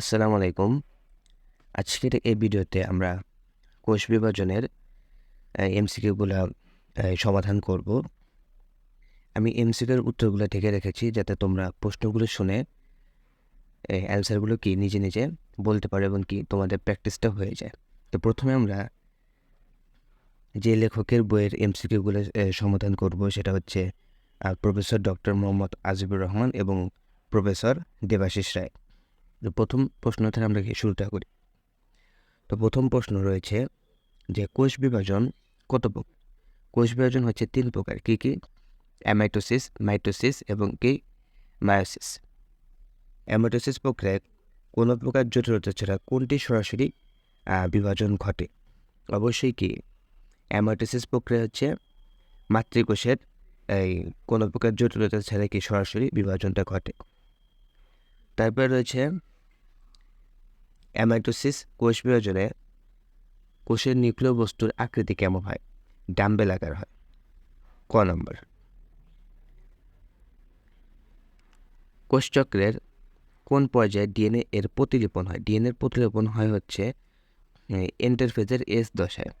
আসসালামু আলাইকুম। আজকের এই ভিডিওতে আমরা কোষ বিভাজনের এমসিকিউগুলো সমাধান করব। আমি এমসিকিউর উত্তরগুলো ঢেকে রেখেছি যাতে তোমরা প্রশ্নগুলো শুনে অ্যান্সারগুলো কি নিজে নিজে বলতে পারো এবং কি তোমাদের প্র্যাকটিসটা হয়ে যায়। তো প্রথমে আমরা যে লেখকের বইয়ের এমসিকিউগুলো সমাধান করব সেটা হচ্ছে প্রফেসর ডক্টর মোহাম্মদ আজিবুর রহমান এবং প্রফেসর দেবাশিস রায়। তো প্রথম প্রশ্ন থেকে আমরা শুরুটা করি? তো প্রথম প্রশ্ন রয়েছে যে কোষ বিভাজন কত প্রকার? কোষ বিভাজন হচ্ছে তিন প্রকার, কী কী? অ্যামাইটোসিস, মাইটোসিস এবং কি? মায়োসিস। অ্যামাইটোসিস প্রক্রিয়ায় কোনো প্রকার জটিলতা ছাড়া কোনটি সরাসরি বিভাজন ঘটে? অবশ্যই কি? অ্যামাইটোসিস প্রক্রিয়া হচ্ছে মাতৃকোষের, এই কোনো প্রকার জটিলতা ছাড়া কি সরাসরি বিভাজনটা ঘটে? তারপরে রয়েছে অ্যামাইটোসিস কোষ বিভাজনে কোষের নিউক্লিয় বস্তুর আকৃতি কেমন হয়? ডাম্বেল আকার হয়। ক নম্বর। কোষচক্রের কোন পর্যায়ে ডিএনএ এর প্রতিলিপন হয়? ডিএনএর প্রতিলিপন হয় হচ্ছে এন্টারফেজের এস দশায়।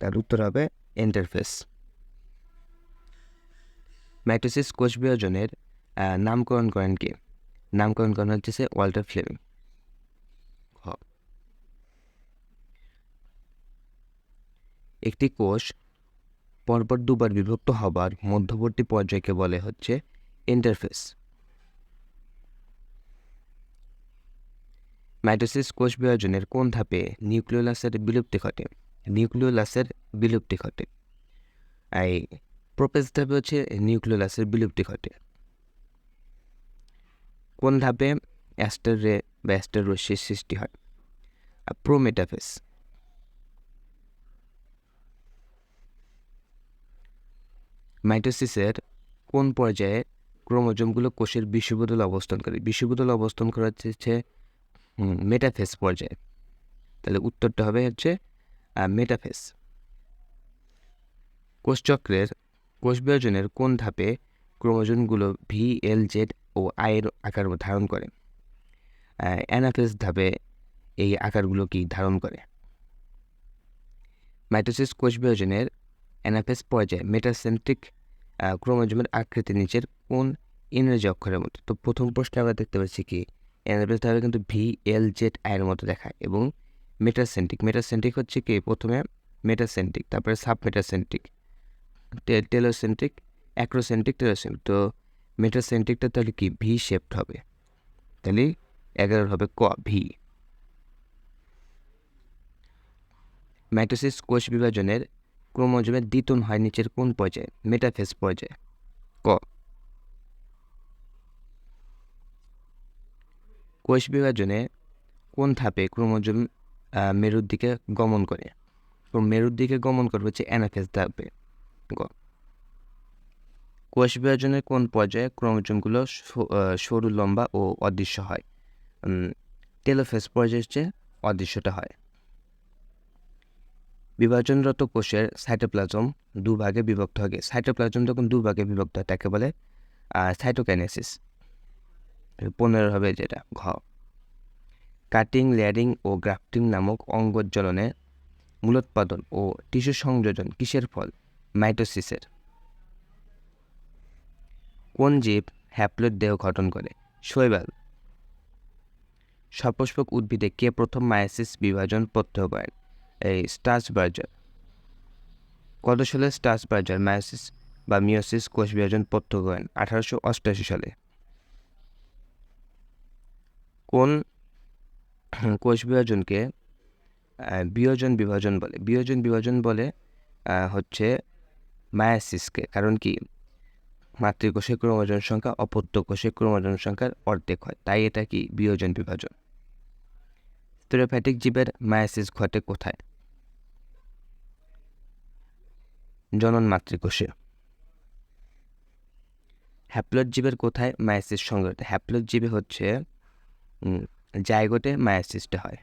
তার উত্তর হবে এন্টারফেস মাইটোসিস কোষ বিভাজনের নামকরণ করেন কে? নামকরণ করা হচ্ছে ওয়াল্টার ফ্লেমিং। একটি কোষ পরপর দুবার বিভক্ত হবার মধ্যবর্তী পর্যায়কে বলে হচ্ছে ইন্টারফেস। মাইটোসিস কোষ বিভাজনের কোন ধাপে নিউক্লিওলাসের বিলুপ্তি ঘটে? নিউক্লিওলাসের বিলুপ্তি ঘটে। এই প্রোপেস ধাপে হচ্ছে নিউক্লিওলাসের বিলুপ্তি ঘটে। কোন ধাপে অ্যাস্টার রে বা অ্যাস্টার রশ্মির সৃষ্টি হয়? প্রোমেটাফেস মাইটোসিসের কোন পর্যায়ে ক্রোমোজোমগুলো কোষের বিশ্ববোধল অবস্থান করে? বিশ্ববোধল অবস্থান করা হচ্ছে মেটাফেস পর্যায়ে। তাহলে উত্তরটা হবে হচ্ছে মেটাফেস কোষচক্রের, কোষ বিভাজনের কোন ধাপে ক্রোমোজোমগুলো ভি এল জেড ও আয়ের আকার ধারণ করে। অ্যানাফেস ধাপে এই আকারগুলো কি ধারণ করে। মাইটোসিস কোষ বিভাজনের অ্যানাফেস পর্যায়ে মেটাসেন্ট্রিক ক্রোমোজোমের আকৃতি নিচের কোন ইংরেজি অক্ষরের মতো তো প্রথম প্রশ্নে আমরা দেখতে পাচ্ছি কি, অ্যানাফেস ধাপে কিন্তু ভি এল জেড আয়ের মতো দেখায় এবং মেটাসেন্ট্রিক। মেটাসেন্ট্রিক হচ্ছে কি, প্রথমে মেটাসেন্ট্রিক, তারপরে sub metacentric telocentric, acrocentric, telocentric. তো মেটাসেন্ট্রিকটা তাহলে কি ভি শেপড হবে? তাহলে এগারোর হবে ক ভি মাইটোসিস কোষ বিভাজনের ক্রোমোজোমের দ্বিতন হয় নিচের কোন পর্যায়ে? মেটাফেস পর্যায়ে। ক। কোষ বিভাজনে কোন ধাপে ক্রোমোজোম মেরুর দিকে গমন করে? মেরুর দিকে গমন করবে হচ্ছে অ্যানাফেস ধাপে। গ। কোষ বিভাজনের কোন পর্যায়ে ক্রোমোজোমগুলো সরু, লম্বা ও অদৃশ্য হয়? টেলোফেস পর্যায়ে হচ্ছে অদৃশ্যটা হয়। বিভাজনরত কোষের সাইটোপ্লাজম দুভাগে বিভক্ত হবে সাইটোপ্লাজম যখন দুভাগে বিভক্ত হয়, তাকে বলে সাইটোকাইনেসিস। পনেরো হবে যেটা, ঘ। কাটিং, লেয়ারিং ও গ্রাফটিং নামক অঙ্গজ্বলনে মূলোৎপাদন ও টিস্যু সংযোজন কিসের ফল? মাইটোসিসের। কোন জীব হ্যাপ্লয়েড দেহ গঠন করে? শৈবাল। সপুষ্পক উদ্ভিদে কে প্রথম মায়াসিস বিভাজন প্রত্যয় করেন? এই স্টার্চ বার্জার কত সালে স্টার্চ বার্জার মায়াসিস বা মিওসিস কোষ বিভাজন প্রত্যয় করেন আঠারোশো অষ্টআশি সালে। কোন কোষ বিভাজনকে বিয়োজন বিভাজন বলে? বিয়োজন বিভাজন বলে হচ্ছে মায়াসিসকে। কারণ কি? মাতৃকোষে ক্রোমোজোম সংখ্যা অপত্য কোষে ক্রোমোজোম সংখ্যার অর্ধেক হয়। তাই এটা কি বিয়োজন বিভাজন? স্টেরোফ্যাটিক জীবের মায়াসিস ঘটে কোথায়? জনন মাতৃকোষে। হ্যাপ্লয়েড জীবের কোথায় মায়াসিস সংঘটিত? হ্যাপ্লয়েড জীবে হচ্ছে জায়গোটে মায়াসিসটা হয়।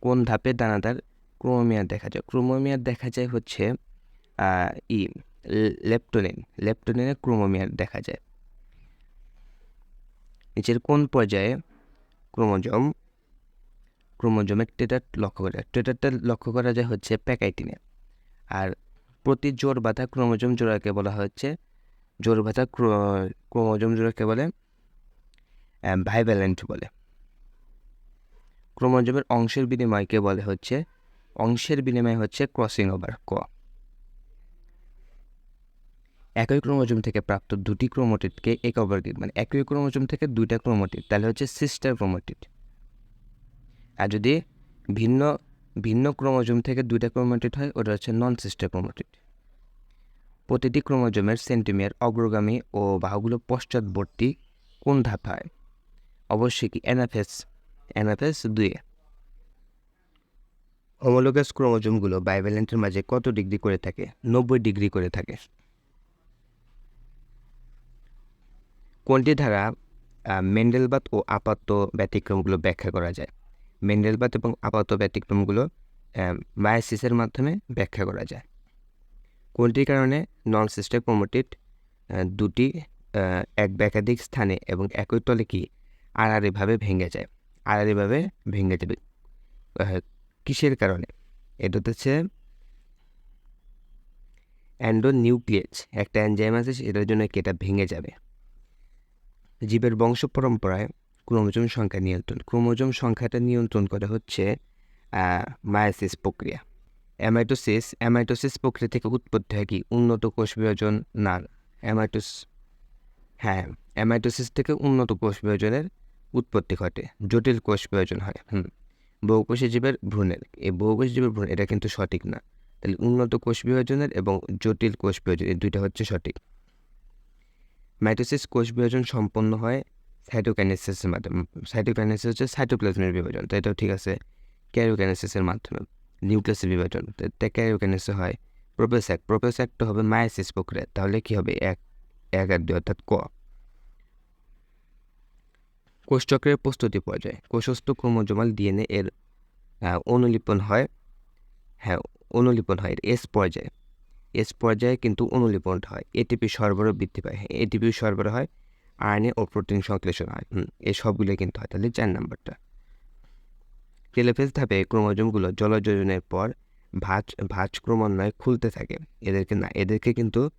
কোন ধাপে দানাদার ক্রোমোমিয়ার দেখা যায়? ক্রোমোমিয়ার দেখা যায় হচ্ছে ই লেপটোনিন লেপটোনিনে ক্রোমোমিয়ার দেখা যায়। নিচের কোন পর্যায়ে ক্রোমোজোম, ক্রোমোজোমের টেটার লক্ষ্য করা যায় টেটারটা লক্ষ্য করা যায় হচ্ছে প্যাকাইটিনে। আর প্রতি জোর বাঁধা ক্রোমোজোম জোড়াকে বলা হচ্ছে, জোর বাঁধা ক্রোমোজোম জোড়াকে বলে ভাইভ্যালেন্ট বলে। ক্রোমোজোমের অংশের বিনিময়কে বলে হচ্ছে, অংশের বিনিময় হচ্ছে ক্রসিং ওভার ক। একই ক্রোমোজোম থেকে প্রাপ্ত দুটি ক্রোমোটিডকে এক অপরকে মানে একই ক্রোমোজোম থেকে দুইটা ক্রোমোটিড, তাহলে হচ্ছে সিস্টার ক্রোমোটিড। আর যদি ভিন্ন ভিন্ন ক্রোমোজোম থেকে দুইটা ক্রোমোটিড হয়, ওটা হচ্ছে নন সিস্টার ক্রোমোটিড। প্রতিটি ক্রোমোজোমের সেন্টিমিয়ার অগ্রগামী ও বাহুগুলো পশ্চাৎবর্তী কোন ধাপ হয়? অবশ্যই কি এনএফএস এনএফএস দুয়ে হোমোলোগাস ক্রোমোজোমগুলো বাইভ্যালেন্টের মাঝে কত ডিগ্রি করে থাকে? নব্বই ডিগ্রি করে থাকে। কোনটি দ্বারা মেন্ডেলবাদ ও আপাত ব্যতিক্রমগুলো ব্যাখ্যা করা যায়? মেন্ডেলবাদ এবং আপাত ব্যতিক্রমগুলো মায়াসিসের মাধ্যমে ব্যাখ্যা করা যায়। কোনটির কারণে নন সিস্টেম প্রমোটেড দুটি এক একাধিক স্থানে এবং একই তলে কি আড়াআড়িভাবে ভেঙে যায়? আড়াআড়িভাবে ভেঙে যাবে। কিসের কারণে? এটা হচ্ছে অ্যান্ডো নিউক্লিয়েজ একটা এনজাইম আছে, সেটার জন্য কি এটা ভেঙে যাবে? জীবের বংশ পরম্পরায় ক্রোমোজোম সংখ্যা নিয়ন্ত্রণ। ক্রোমোজোম সংখ্যাটা নিয়ন্ত্রণ করা হচ্ছে মায়াসিস প্রক্রিয়া। অ্যামাইটোসিস অ্যামাইটোসিস প্রক্রিয়া থেকে উৎপত্তি হয় কি? উন্নত কোষ বিভাজন না অ্যামাইটোস হ্যাঁ অ্যামাইটোসিস থেকে উন্নত কোষ বিভাজনের উৎপত্তি ঘটে। জটিল কোষ বিভাজন হয়, হুম। বহুকোষী জীবের ভ্রূণের। এই বহুকোষী জীবের ভ্রূণ, এটা কিন্তু সঠিক না। তাহলে উন্নত কোষ বিভাজনের এবং জটিল কোষ বিভাজন এই দুইটা হচ্ছে সঠিক। মাইটোসিস কোষ বিভাজন সম্পন্ন হয় সাইটোকাইনেসিসের মাধ্যমে। সাইটোকাইনেসিস হচ্ছে সাইটোপ্লাজমের বিভাজন, তো এটাও ঠিক আছে। ক্যারিওকাইনেসিসের মাধ্যমে, নিউক্লিয়াসের বিভাজন, তো ক্যারিওকাইনেসিস হয়। প্রোপেস্যাক প্রোপেস্যাকটা হবে মায়াসিস প্রক্রিয়া, তাহলে কি হবে? এক এক আর দুই অর্থাৎ ক। কোষচক্রের প্রস্তুতি পর্যায়ে, কোষস্থ ক্রোমোজোমাল ডিএনএ এর অনুলিপন হয় হ্যাঁ অনুলিপন হয় এস পর্যায়ে। এস পর্যায়ে কিন্তু অনুলিপনটা হয়। এটিপি সরবরাহ বৃদ্ধি পায়। হ্যাঁ এটিপি সরবরাহ হয় আয়নে ও প্রোটিন সংশ্লেষণ হয় এই সবগুলো কিন্তু হয় তাহলে চার নাম্বারটা। টেলোফেজ ধাপে ক্রোমোজোমগুলো জলযোজনের পর ভাঁজ ভাঁজ ক্রমান্বয়ে খুলতে থাকে। এদেরকে না, এদেরকে কিন্তু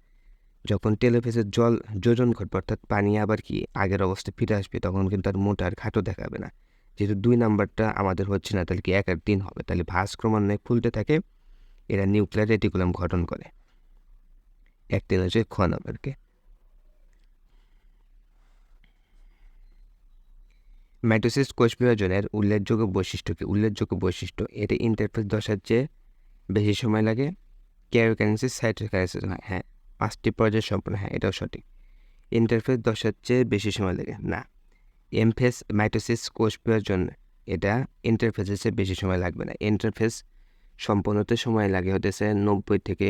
যখন টেলোফেজের জল যোজন ঘটবে, অর্থাৎ পানি আবার কি আগের অবস্থায় ফিরে আসবে, তখন কিন্তু আর মোটা আর খাটো দেখাবে না। যেহেতু দুই নাম্বারটা আমাদের হচ্ছে না, তাহলে কি এক আর তিন হবে। তাহলে ভাঁজ ক্রমান্বয়ে খুলতে থাকে, এরা নিউক্লিয়ার রেটিকুলাম গঠন করে। এক তিন হচ্ছে খ মাইটোসিস কোষ বিভাজনের উল্লেখযোগ্য বৈশিষ্ট্য কি? উল্লেখযোগ্য বৈশিষ্ট্য এতে ইন্টারফেস দশার চেয়ে বেশি সময় লাগে। ক্যারোকাইনেসিস সাইটোকাইনেসিস হয় হ্যাঁ পাঁচটি পর্যায় সম্পন্ন হ্যাঁ এটাও সঠিক। ইন্টারফেস দশার চেয়ে বেশি সময় লাগে, না। এমফেস মাইটোসিস কোষ বিভাজন, এটা ইন্টারফেসের চেয়ে বেশি সময় লাগবে না। ইন্টারফেস সম্পূর্ণতে সময় লাগে হতেছে নব্বই থেকে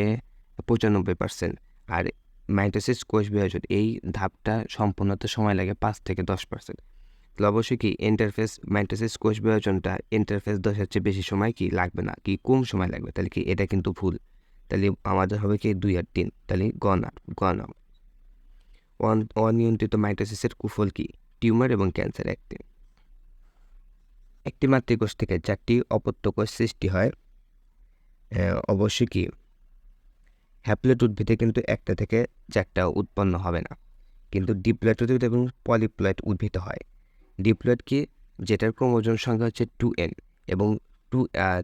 পঁচানব্বই পার্সেন্ট। আর মাইটোসিস কোষ বিভাজন, এই ধাপটা সম্পূর্ণতে সময় লাগে পাঁচ থেকে দশ পার্সেন্ট তাহলে অবশ্যই কি ইন্টারফেস মাইটোসিস কোষ বিভাজনটা ইন্টারফেস দশের চেয়ে বেশি সময় কি লাগবে না? কি কম সময় লাগবে? তাহলে কি এটা কিন্তু ভুল। তাহলে আমাদের হবে কি দুই আর তিন। তাহলে গনা গনা অনিয়ন্ত্রিত মাইটোসিসের কুফল কি? টিউমার এবং ক্যান্সার একটি। একটি মাতৃকোষ থেকে চারটি অপত্য কোষ সৃষ্টি হয়। অবশ্যই কি হ্যাপ্লেট উদ্ভিদে কিন্তু একটা থেকে চারটা উৎপন্ন হবে না। কিন্তু ডিপ্লয়েড উদ্ভিদ এবং পলিপ্লয়েড উদ্ভিদ হয়। ডিপ্লয়েড কি যেটার ক্রোমোজোম সংখ্যা হচ্ছে টু এন এবং two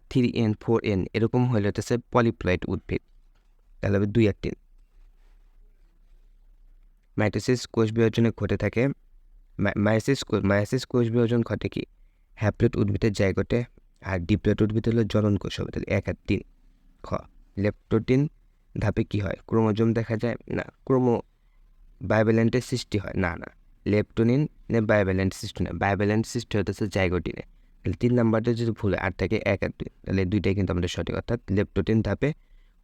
three N four N এরকম হলে হচ্ছে পলিপ্লয়েড উদ্ভিদ। তাহলে হবে দুই আর তিন। মাইটোসিস কোষ বিভাজনে ঘটে থাকে। মায়াসিস মায়াসিস কোষ বিভাজন ঘটে কি? হ্যাপ্লেট উদ্ভিদের জায়গাতে, আর ডিপ্লয়েড উদ্ভিদ হলো জনন কোষ হবে, তাহলে এক আর তিন। খ লেপটোটিন ধাপে কি হয়? ক্রোমোজোম দেখা যায়? না। ক্রোমো বায়োভ্যালেন্টের সৃষ্টি হয়। না না। লেপটোনিন নে বায়োভ্যালেন্ট সৃষ্টি না। বায়োভ্যালেন্ট সৃষ্টি হতেছে জাইগোটিনে। তাহলে তিন নাম্বারটা যদি ভুল আর থাকে এক আর দুই, তাহলে দুইটাই কিন্তু আমাদের সঠিক। অর্থাৎ লেপটোটিন ধাপে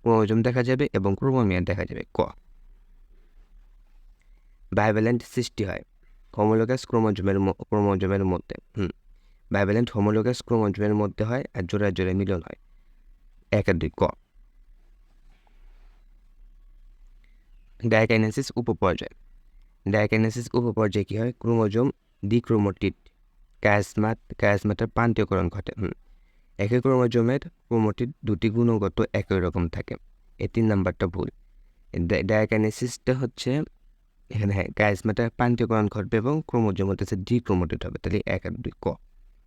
ক্রোমোজোম দেখা যাবে এবং ক্রোমোমিয়ার দেখা যাবে। ক? বায়োভ্যালেন্ট সৃষ্টি হয় হোমোলোগাস ক্রোমোজোমের ক্রোমোজোমের মধ্যে। হুম। বায়োভ্যালেন্ট হোমোলোগাস ক্রোমোজোমের মধ্যে হয় আর জোড়ায় জোড়ায় মিলন হয়। এক আর দুই, ক? ডায়াকাইনেসিস উপপর্যায়। ডায়াকাইনেসিস উপপর্যায়ে কী হয়? ক্রোমোজোম দ্বিক্রোমোটিড ক্যাজমাত ক্যাজমাটার প্রান্তীয়করণ ঘটে। একই ক্রোমোজোমের ক্রোমোটির দুটি গুণগত একই রকম থাকে। এই তিন নাম্বারটা ভুল। ডায়াকানেসিসটা হচ্ছে, এখানে হ্যাঁ ক্যাজমাটার প্রান্তীয়করণ ঘটবে এবং ক্রোমোজোম হচ্ছে ডি ক্রোমোটেড হবে। তাহলে এক আর দুই ক।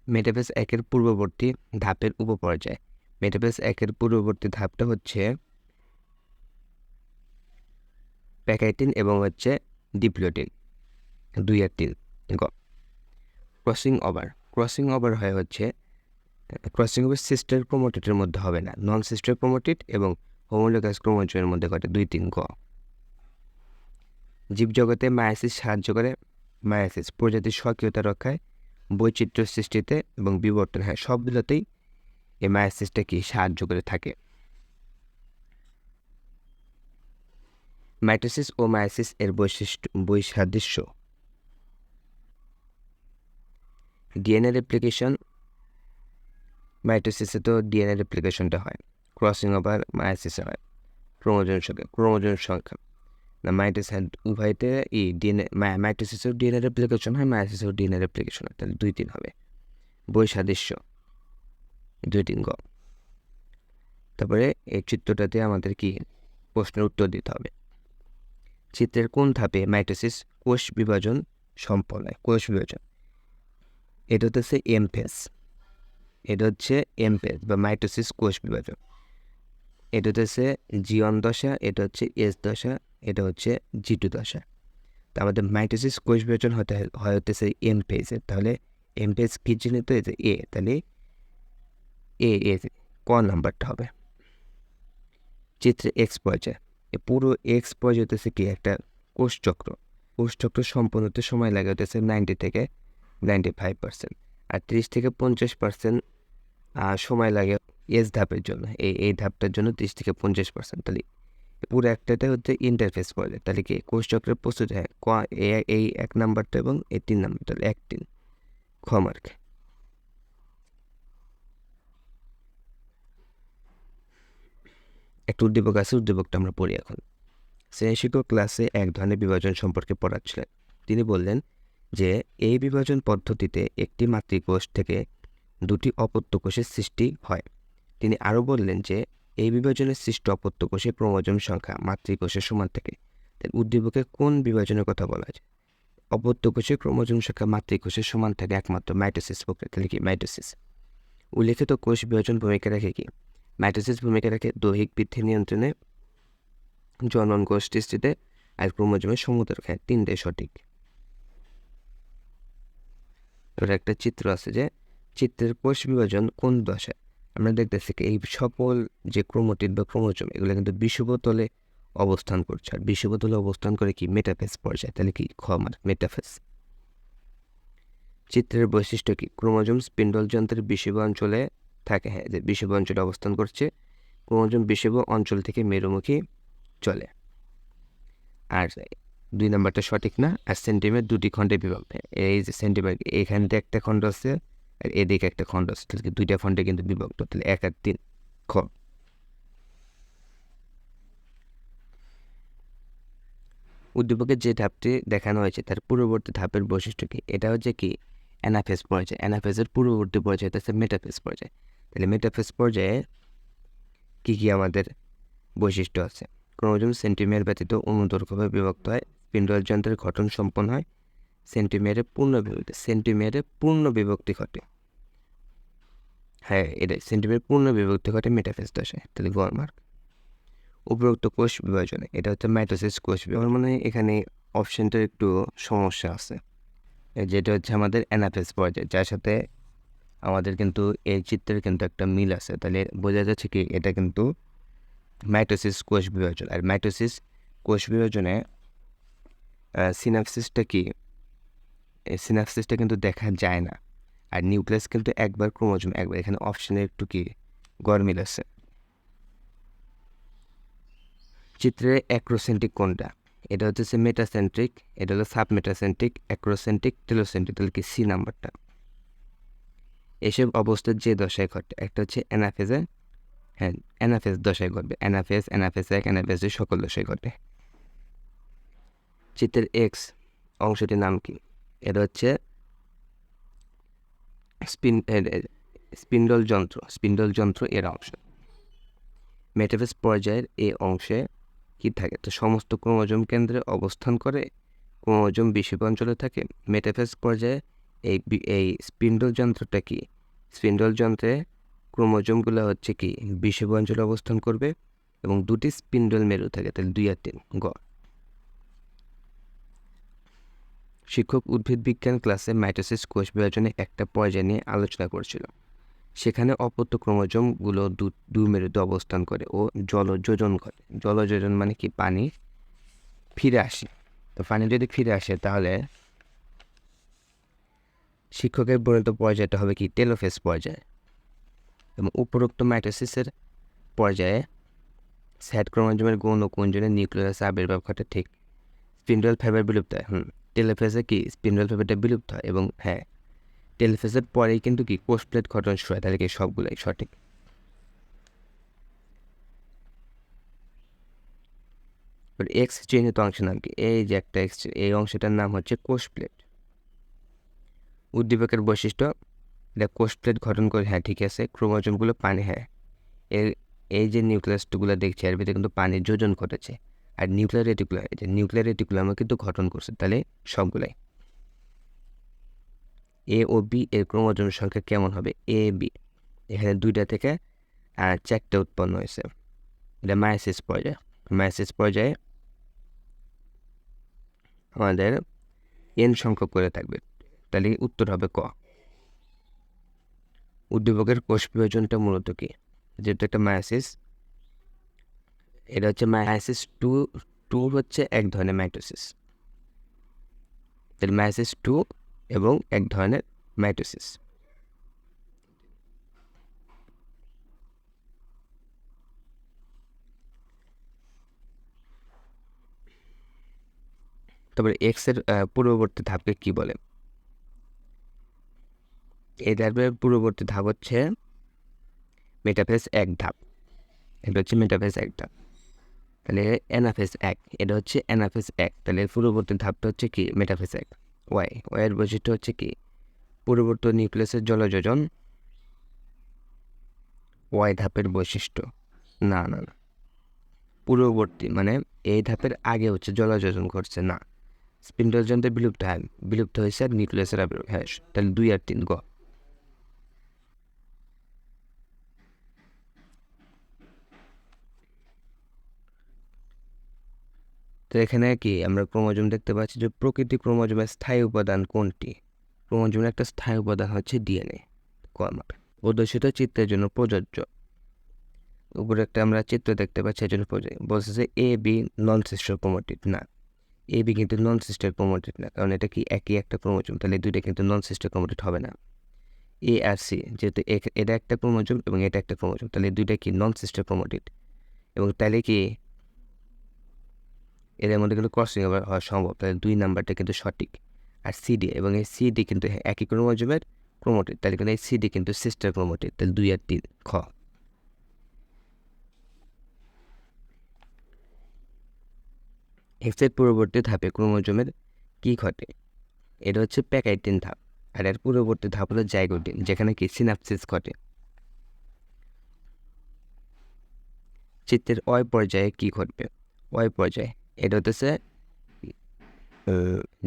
মেটাফেস একের পূর্ববর্তী ধাপের উপপর্যায়। মেটাফেস একের পূর্ববর্তী ধাপটা হচ্ছে প্যাকাইটিন এবং হচ্ছে ডিপ্লোটিন, দুই আর তিন, গ। ক্রসিং ওভার ক্রসিং ওভার হয় হচ্ছে ক্রসিং ওভার সিস্টার ক্রোমোটেটের মধ্যে হবে না, নন সিস্টার ক্রোমোটেড এবং হোমোলোগাস ক্রোমোজোমের মধ্যে ঘটে, দুই, তিন, গ। জীবজগতে মায়াসিস সাহায্য করে, মায়াসিস প্রজাতির স্বকীয়তা রক্ষায়, বৈচিত্র্য সৃষ্টিতে এবং বিবর্তন হয়, সবগুলোতেই এই মায়াসিসটা কি সাহায্য করে থাকে। মাইটোসিস ও মায়াসিস এর বৈশিষ্ট্য, বৈসাদৃশ্য। ডিএনএ রেপ্লিকেশন মাইটোসিসে তো ডিএনএ রেপ্লিকেশনটা হয় ক্রসিং ওভার মায়াসিসে হয়, ক্রোমোজোম সংখ্যা ক্রোমোজোম সংখ্যা। না মাইটোস উভয়তে ই ডিএনএ মাইটোসিসেও ডিএনএ রেপ্লিকেশন হয় মায়াসিসেও ডিএনএ রেপ্লিকেশন হয়, তাহলে দুই তিন হবে। বৈসাদৃশ্য, দুই তিন গ। তারপরে এই চিত্রটাতে আমাদের কি প্রশ্নের উত্তর দিতে হবে। চিত্রের কোন ধাপে মাইটোসিস কোষ বিভাজন সম্পন্ন হয়? কোষ বিভাজন। এটা হচ্ছে এম ফেস এটা হচ্ছে এম ফেস বা মাইটোসিস কোষ বিভাজন। এটা হচ্ছে জিওন দশা, এটা হচ্ছে এস দশা, এটা হচ্ছে জি টু দশা। তো আমাদের মাইটোসিস কোষ বিভাজন হতে হয় হতেছে এম ফেজে তাহলে এম ফেজ কী চিহ্নিত? হয়েছে এ। তাহলে এ এ ক নাম্বারটা হবে? চিত্রে এক্স পর্যায়। পুরো এক্স পর্যায় হতেছে কি একটা কোষচক্র? কোষচক্র সম্পূর্ণ হতে সময় লাগে হতেছে নাইনটি থেকে নাইনটি ফাইভ পার্সেন্ট আর ত্রিশ থেকে পঞ্চাশ পার্সেন্ট সময় লাগে এস ধাপের জন্য। এই এই ধাপটার জন্য ত্রিশ থেকে পঞ্চাশ পার্সেন্ট তাহলে পুরো একটাতে হচ্ছে ইন্টারফেস পড়ে তাহলে কি কোষচক্রের প্রস্তুত হ্যাঁ? ক এই এক নাম্বারটা এবং এই তিন নাম্বার তাহলে এক তিন। খ একটা উদ্দীপক আছে, উদ্দীপকটা আমরা পড়ি এখন। শ্রেণি শিক্ষক ক্লাসে এক ধরনের বিভাজন সম্পর্কে পড়াচ্ছিলেন। তিনি বললেন যে, এই বিভাজন পদ্ধতিতে একটি মাতৃকোষ থেকে দুটি অপত্য কোষের সৃষ্টি হয়। তিনি আরও বললেন যে, এই বিভাজনের সৃষ্ট অপত্য কোষে ক্রোমোজোম সংখ্যা মাতৃকোষের সমান থাকে। উদ্দীপকে কোন বিভাজনের কথা বলা আছে অপত্য কোষে ক্রোমোজোম সংখ্যা মাতৃকোষের সমান থাকে একমাত্র মাইটোসিস প্রক্রিয়া তাহলে কি মাইটোসিস? উল্লেখিত কোষ বিভাজন ভূমিকা রাখে কি? মাইটোসিস ভূমিকা রাখে দৈহিক বৃদ্ধি নিয়ন্ত্রণে। জনন সৃষ্টিতে আর ক্রোমোজোমের সমুদ্র খায় তিনটে সঠিক। এবার একটা চিত্র আছে যে চিত্রের কোষ বিভাজন কোন দশায়? আমরা দেখতেছি কি এই সকল যে ক্রোমোটিড বা ক্রোমোজোম, এগুলো কিন্তু বিষুবতলে অবস্থান করছে। আর বিষুবতলে অবস্থান করে কি? মেটাফেস পর্যায়ে। তাহলে কি? মানে মেটাফেস চিত্রের বৈশিষ্ট্য কি? ক্রোমোজোম স্পিন্ডল যন্ত্রের বিষুব অঞ্চলে থাকে হ্যাঁ যে বিষুব অঞ্চলে অবস্থান করছে, ক্রোমোজোম বিষুব অঞ্চল থেকে মেরুমুখী চলে। আর দুই নাম্বারটা সঠিক না, আর সেন্টিমিটার দুটি খণ্ডে বিভক্ত। এই যে সেন্টিমিটার এখানটা একটা খণ্ড আছে, আর এদিকে একটা খণ্ড আছে, তাহলে দুইটা খণ্ডে কিন্তু বিভক্ত, তাহলে এক আর তিন, খ। উদ্দীপকের যে ধাপটি দেখানো হয়েছে, তার পূর্ববর্তী ধাপের বৈশিষ্ট্য কি? এটা হচ্ছে কি? অ্যানাফেস পর্যায়ে। অ্যানাফেসের পূর্ববর্তী পর্যায়ে হচ্ছে মেটাফেস পর্যায়ে। তাহলে মেটাফেস পর্যায়ে কী কী আমাদের বৈশিষ্ট্য আছে? ক্রোমোজোম সেন্টিমিয়ার ব্যতীত অনুদৈর্ঘ্যভাবে বিভক্ত হয়, স্পিন্ডল যন্ত্রের গঠন সম্পন্ন হয় সেন্টিমিটারে পূর্ণ বিভক্তি সেন্টিমিটারে পূর্ণ বিভক্তি ঘটে। হ্যাঁ এটা সেন্টিমিটার পূর্ণ বিভক্তি ঘটে মেটাফেস দশায়, তাহলে গরমার্ক উপরোক্ত কোষ বিভাজনে, এটা হচ্ছে মাইটোসিস কোষ বিভাজন মানে এখানে অপশানটার একটু সমস্যা আছে। যেটা হচ্ছে আমাদের অ্যানাফেস পর্যায়ে, যার সাথে আমাদের কিন্তু এই চিত্রের কিন্তু একটা মিল আছে। তাহলে বোঝা যাচ্ছে কি, এটা কিন্তু মাইটোসিস কোষ বিভাজন। আর মাইটোসিস কোষ বিভাজনে সিনাপসিসটা কি? সিনাপসিসটা কিন্তু দেখা যায় না। আর নিউক্লিয়াস কিন্তু একবার ক্রোমোজোম, একবার। এখানে অপশানে একটু কি গরমিল আছে। চিত্রে অ্যাক্রোসেন্ট্রিক কোনটা এটা হচ্ছে মেটাসেন্ট্রিক এটা হলো সাব মেটাসেন্ট্রিক অ্যাক্রোসেন্ট্রিক টেলোসেন্ট্রিক তাহলে কি সি নাম্বারটা এসব অবস্থার যে দশায় ঘটে, একটা হচ্ছে অ্যানাফেজে হ্যাঁ অ্যানাফেজ দশায় ঘটবে, অ্যানাফেজ অ্যানাফেজ এক, অ্যানাফেজ সকল দশায় ঘটে। চিত্রের এক্স অংশটির নাম কি? এটা হচ্ছে স্পিন স্পিন্ডল যন্ত্র স্পিন্ডল যন্ত্র এর অংশ। মেটাফেজ পর্যায়ের এ অংশে কি থাকে? তো সমস্ত ক্রোমোজোম কেন্দ্রে অবস্থান করে ক্রোমোজোম বিষুব অঞ্চলে থাকে। মেটাফেজ পর্যায়ে এই এই স্পিন্ডল যন্ত্রটা কি? স্পিন্ডল যন্ত্রে ক্রোমোজোমগুলো হচ্ছে কি বিষুব অঞ্চলে অবস্থান করবে এবং দুটি স্পিন্ডল মেরু থাকে, তাহলে দুই আর তিন, গ। শিক্ষক উদ্ভিদ বিজ্ঞান ক্লাসে মাইটোসিস কোষ বিভাজনে একটা পর্যায় নিয়ে আলোচনা করছিল। সেখানে অপত্য ক্রোমোজোমগুলো দু মেরুতে অবস্থান করে ও জলযোজন ঘটে জলযোজন মানে কি? পানি ফিরে আসে। তো পানি যদি ফিরে আসে তাহলে শিক্ষকের বর্ণিত পর্যায়টা হবে কি? টেলোফেস পর্যায় এবং উপরোক্ত মাইটোসিসের পর্যায়ে স্যাট ক্রোমোজোমের গৌণ কুঞ্জনের নিউক্লিয়াস আবির্ভাব ঘটে? ঠিক। স্পিন্ডল ফাইবার বিলুপ্ত হয়। হুম। টেলোফেসে কি? স্পিন্ডল ফাইবারটা বিলুপ্ত হয় এবং হ্যাঁ টেলোফেসের পরেই কিন্তু কি? কোষ প্লেট গঠন শুরু হয়। তাহলে কি সবগুলোই সঠিক? এক্স চিহ্নিত অংশের নাম কি? এই যে একটা এক্স এই অংশটার নাম হচ্ছে কোষ প্লেট উদ্দীপকের বৈশিষ্ট্য এটা কোষ গঠন করে হ্যাঁ ঠিক আছে, ক্রোমোজোমগুলো পানি হ্যাঁ এর, এই যে নিউক্লিয়াসগুলো দেখছি, এর ভিতরে কিন্তু পানির যোজন ঘটেছে, আর নিউক্লিয়ার রেটিকুলার এই যে নিউক্লিয়ার রেটিকুলামও কিন্তু গঠন করছে, তাহলে সবগুলাই। এ ও বি এর ক্রোমোজোম সংখ্যা কেমন হবে? এ বি এখানে দুইটা থেকে চারটে উৎপন্ন হয়েছে, এটা মায়াসিস পর্যায়ে মায়াসিস পর্যায়ে আমাদের এন সংখ্যক করে থাকবে। তাহলে উত্তর হবে ক। উদ্দীপকের কোষ বিভাজনটা মূলত কি? যেহেতু একটা মায়াসিস, এটা হচ্ছে মায়াসিস টু টু হচ্ছে এক ধরনের মাইটোসিস। তাহলে মায়াসিস টু এবং এক ধরনের মাইটোসিস। তারপরে এক্সের পূর্ববর্তী ধাপকে কি বলে? এই ধাপের পূর্ববর্তী ধাপ হচ্ছে মেটাফেস এক ধাপ। এটা হচ্ছে মেটাফেস এক ধাপ। তাহলে এনাফেস এক, এটা হচ্ছে এনাফেস এক। তাহলে পূর্ববর্তী ধাপটা হচ্ছে কি? মেটাফেস এক। ওয়াই ওয়াইয়ের বৈশিষ্ট্য হচ্ছে কি? পূর্ববর্তী নিউক্লিয়াসের জলযোজন ওয়াই ধাপের বৈশিষ্ট্য। না না না। পূর্ববর্তী মানে এই ধাপের আগে হচ্ছে জলযোজন ঘটছে, না। স্পিন্ডল যন্ত্রে বিলুপ্ত হয়, বিলুপ্ত হয়েছে আর নিউক্লিয়াসের আবির্ভাব হ্যাঁ। তাহলে দুই আর তিন গ। তো এখানে কি আমরা ক্রোমোজোম দেখতে পাচ্ছি যে প্রকৃতি ক্রোমোজোমের স্থায়ী উপাদান কোনটি? ক্রোমোজোমের একটা স্থায়ী উপাদান হচ্ছে ডিএনএ কর্মার প্রদর্শিত চিত্রের জন্য প্রযোজ্য। উপরে একটা আমরা চিত্র দেখতে পাচ্ছি, এর জন্য প্রযোজ্য। বলছে যে এ, বি নন সিস্টার ক্রোমোটিড না। এ, বি কিন্তু নন সিস্টার ক্রোমোটিড না, কারণ এটা কি একই একটা ক্রোমোজোম? তাহলে দুইটা কিন্তু নন সিস্টার ক্রোমোটিড হবে না। এ আর সি যেহেতু এটা একটা ক্রোমোজোম এবং এটা একটা ক্রোমোজোম, তাহলে দুইটা কি নন সিস্টার ক্রোমোটিড? এবং তাহলে কি এদের মধ্যে কিন্তু ক্রসিং ওভার হওয়া সম্ভব। তাহলে দুই নাম্বারটা কিন্তু সঠিক। আর সিডি এবং এই সিডি কিন্তু একই ক্রোমোজোমের ক্রোমোটিড তাহলে কিন্তু এই সিডি কিন্তু সিস্টার ক্রোমোটিড তাহলে দুই আর তিন, খ। এক্সের পূর্ববর্তী ধাপে ক্রোমোজোমের কি ঘটে? এটা হচ্ছে প্যাকাইটিন ধাপ। আর এর পূর্ববর্তী ধাপ হলো জাইগোটিন যেখানে কি সিনাপসিস ঘটে। চিত্রের অয় পর্যায়ে কি ঘটবে? অয় পর্যায়ে এটা হতেছে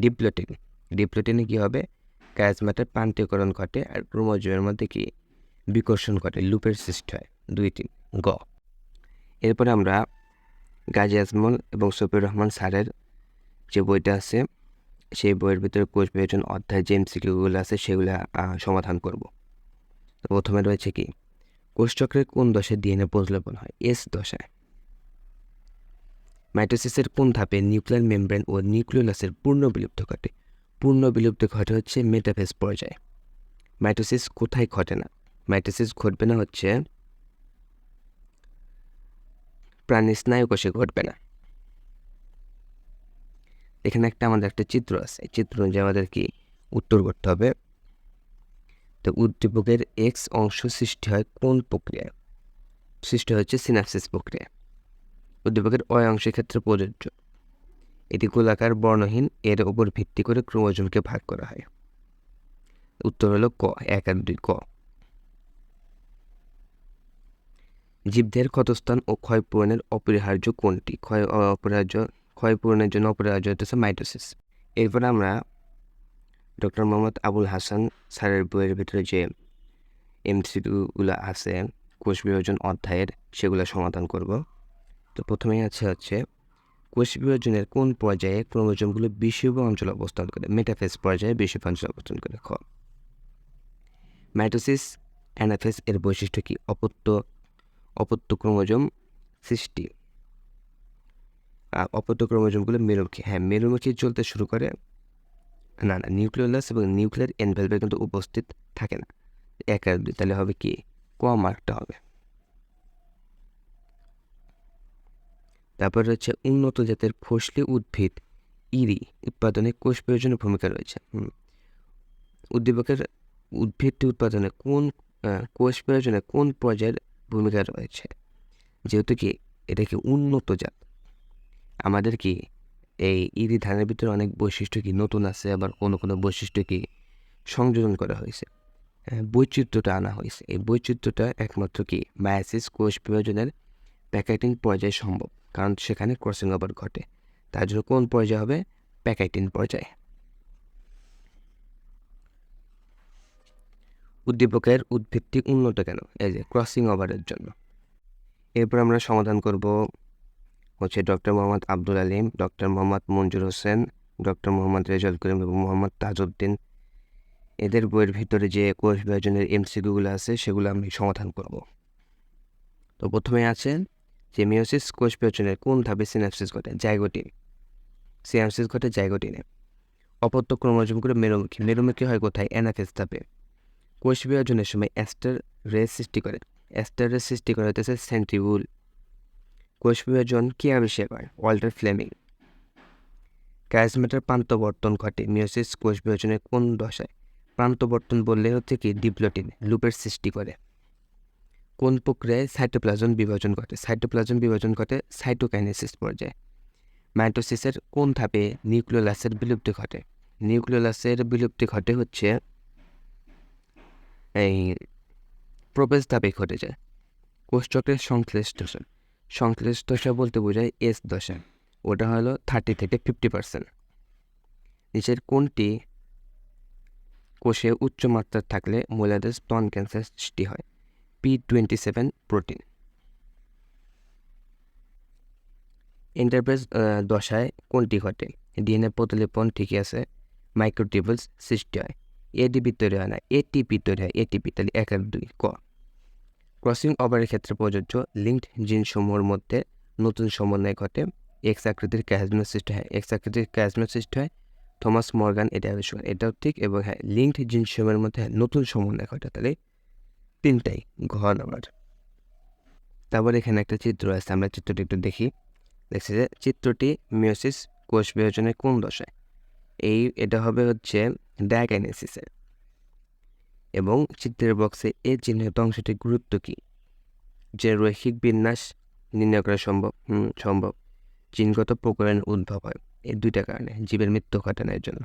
ডিপ্লোটিন ডিপ্লোটিনে কী হবে? ক্যাজমাটের প্রান্তীয়করণ ঘটে আর ক্রোমোজোমের মধ্যে কি? বিকর্ষণ ঘটে, লুপের সৃষ্টি হয়। দুই তিন, গ। এরপরে আমরা গাজী আজমল এবং সফিউর রহমান স্যারের যে বইটা আছে, সেই বইয়ের ভিতরে কোষ বিভাজন অধ্যায় যে এমসিকিউগুলো আছে, সেগুলো সমাধান করব। তো প্রথমে রয়েছে কি? কোষচক্রের কোন দশায় ডিএনএ প্রজলপন হয়? এস দশায়। মাইটোসিসের কোন ধাপে নিউক্লিয়ার মেমব্রেন ও নিউক্লিওলাসের পূর্ণ বিলুপ্ত ঘটে? পূর্ণ বিলুপ্ত ঘটে হচ্ছে মেটাফেজ পর্যায়ে। মাইটোসিস কোথায় ঘটে না? মাইটোসিস ঘটবে না হচ্ছে প্রাণীর স্নায়ু কোষে ঘটবে না। এখানে একটা আমাদের একটা চিত্র আছে। চিত্র অনুযায়ী আমাদের কি উত্তর করতে হবে? তো উদ্দীপকের এক্স অংশ সৃষ্টি হয় কোন প্রক্রিয়ায়? সৃষ্টি হচ্ছে সিনাপসিস প্রক্রিয়া। উদ্দীপকের অয় অংশের ক্ষেত্রে প্রযোজ্য। এটি গোলাকার বর্ণহীন, এর উপর ভিত্তি করে ক্রোমোজোমকে ভাগ করা হয়। উত্তর হলো ক, এক আর দুই, ক। জীবদের ক্ষতস্থান ও ক্ষয়পূরণের অপরিহার্য কোনটি? ক্ষয় অপরিহার্য ক্ষয়পূরণের জন্য অপরিহার্য হতেছে মাইটোসিস। এরপর আমরা ডক্টর মোহাম্মদ আবুল হাসান স্যারের বইয়ের ভিতরে যে এমসিকিউগুলো আছে, কোষ বিভাজন অধ্যায়ের, সেগুলো সমাধান করব। তো প্রথমেই আছে হচ্ছে কোষ বিভাজনের কোন পর্যায়ে ক্রোমোজোমগুলো বিষুব অঞ্চলে অবস্থান করে? মেটাফেস পর্যায়ে বিষুব অঞ্চলে অবস্থান করে। খ। ম্যাটোসিস অ্যানাফেস এর বৈশিষ্ট্য কি? অপত্য অপত্য ক্রোমোজোম সৃষ্টি। অপত্য ক্রোমোজোমগুলো মেরুমুখী। হ্যাঁ মেরুমুখী চলতে শুরু করে না না নিউক্লিয়াস এবং নিউক্লিয়ার এনভেলভে কিন্তু উপস্থিত থাকে না। এক তাহলে হবে কি? ক মার্কটা হবে। তারপর হচ্ছে উন্নত জাতের ফসলি উদ্ভিদ, ইরি উৎপাদনে কোষ প্রয়োজনের ভূমিকা রয়েছে। উদ্দীপকের উদ্ভিদটি উৎপাদনে কোন কোষ প্রয়োজনে কোন পর্যায়ের ভূমিকা রয়েছে? যেহেতু কি এটা কি উন্নত জাত? আমাদের কি এই ইরি ধানের ভিতরে অনেক বৈশিষ্ট্য কি নতুন আছে, আবার কোনো কোনো বৈশিষ্ট্য কি সংযোজন করা হয়েছে? বৈচিত্র্যটা আনা হয়েছে। এই বৈচিত্র্যটা একমাত্র কি মায়াসিস কোষ প্রয়োজনের প্যাকেটিং পর্যায়ে সম্ভব। কারণ সেখানে ক্রসিং ওভার ঘটে। তার জন্য কোন পর্যায়ে হবে? প্যাকেটিন পর্যায়ে। উদ্দীপকের উদ্ভিদটি উন্নত কেন? এই যে ক্রসিং ওভারের জন্য। এরপর আমরা সমাধান করব হচ্ছে doctor Mohammad Abdul Alim, doctor Mohammad Manjur Hossain, doctor Mohammad Rezal Karim এবং মোহাম্মদ তাজউদ্দিন। এদের বইয়ের ভিতরে যে কোষ বিভাজনের এমসিকিউগুলো আছে, সেগুলো আমি সমাধান করব। তো প্রথমে আছে যে মিওসিস কোষ বিভাজনের কোন ধাপে সিনাপসিস ঘটে? জাইগোটিন সিনাপসিস ঘটে জাইগোটিনে অপত্য ক্রোমোজোমগুলো মেরুমুখী। মেরুমুখী হয় কোথায়? অ্যানাফেস ধাপে। কোষ বিভাজনের সময় অ্যাস্টার রে সৃষ্টি করে। অ্যাস্টার রে সৃষ্টি করে হতেছে সেন্ট্রিউল কোষ বিভাজন কে আবিষ্কার করে? ওয়াল্টার ফ্লেমিং ক্যাজমেটার প্রান্তবর্তন ঘটে। মিওসিস কোষ বিভাজনের কোন দশায়? প্রান্তবর্তন বললে হচ্ছে কি? ডিপ্লোটিন লুপের সৃষ্টি করে। কোন প্রক্রিয়ায় সাইটোপ্লাজম বিভাজন ঘটে? সাইটোপ্লাজম বিভাজন ঘটে সাইটোকাইনেসিস পর্যায়ে। মাইটোসিসের কোন ধাপে নিউক্লিওলাসের বিলুপ্তি ঘটে? নিউক্লিওলাসের বিলুপ্তি ঘটে হচ্ছে এই প্রবেশ ধাপে ঘটে যায়। কোষচক্রের সংশ্লেষ দশা। সংশ্লেষ দশা বলতে বোঝায় এস দশা। ওটা হলো থার্টি থেকে ফিফটি পার্সেন্ট নিচের কোনটি কোষে উচ্চ মাত্রার থাকলে মহিলাদের স্তন ক্যান্সার সৃষ্টি হয়? P twenty seven protein interphase দশায় কোনটি ঘটে? ডিএনএ প্রতিলিপন ঠিকই আছে। মাইক্রোটিবলস সৃষ্টি হয়। এডিপি তৈরি হয় না। এটিপি তৈরি হয়। এটিপি তাহলে এক আর দুই। ক? ক্রসিং ওভারের ক্ষেত্রে প্রযোজ্য লিঙ্কড জিনসমূহের মধ্যে নতুন সমন্বয় ঘটে। এক্স আকৃতির ক্যাজনো সৃষ্টি হয়। এক্স আকৃতির ক্যাজনো সৃষ্টি হয়। থমাস মর্গান এটা এটাও ঠিক এবং হ্যাঁ লিঙ্কড জিনসমূহের মধ্যে নতুন সমন্বয় ঘটে। তাহলে তিনটাই ঘ নাম্বার তারপর এখানে একটা চিত্র আছে, আমরা চিত্রটি একটু দেখি। দেখছি যে চিত্রটি মিওসিস কোষ বিভাজনের কোন দশায়? এই, এটা হবে হচ্ছে ডায়াকাইনেসিসে এবং চিত্রের বক্সে এ চিহ্নিত অংশটির গুরুত্ব কী? যে রৈখিক বিন্যাস নির্ণয় করা সম্ভব সম্ভব। জিনগত প্রকরণের উদ্ভব হয় এই দুইটা কারণে, জীবের মৃত্যু ঘটানোর জন্য।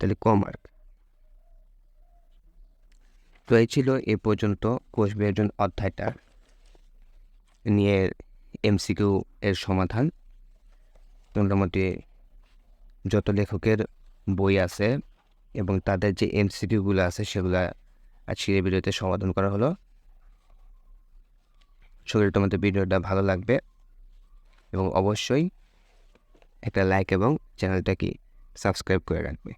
তাহলে ক মার্ক। তো এই ছিল এ পর্যন্ত কোষ বিভাজন অধ্যায়টা নিয়ে এমসিকিউ এর সমাধান। মোটামুটি যত লেখকের বই আছে এবং তাদের যে এমসিকিউগুলো আছে সেগুলো আজকের ভিডিওতে সমাধান করা হলো। শরীর তোমাদের ভিডিওটা ভালো লাগবে এবং অবশ্যই একটা লাইক এবং চ্যানেলটাকে সাবস্ক্রাইব করে রাখবে।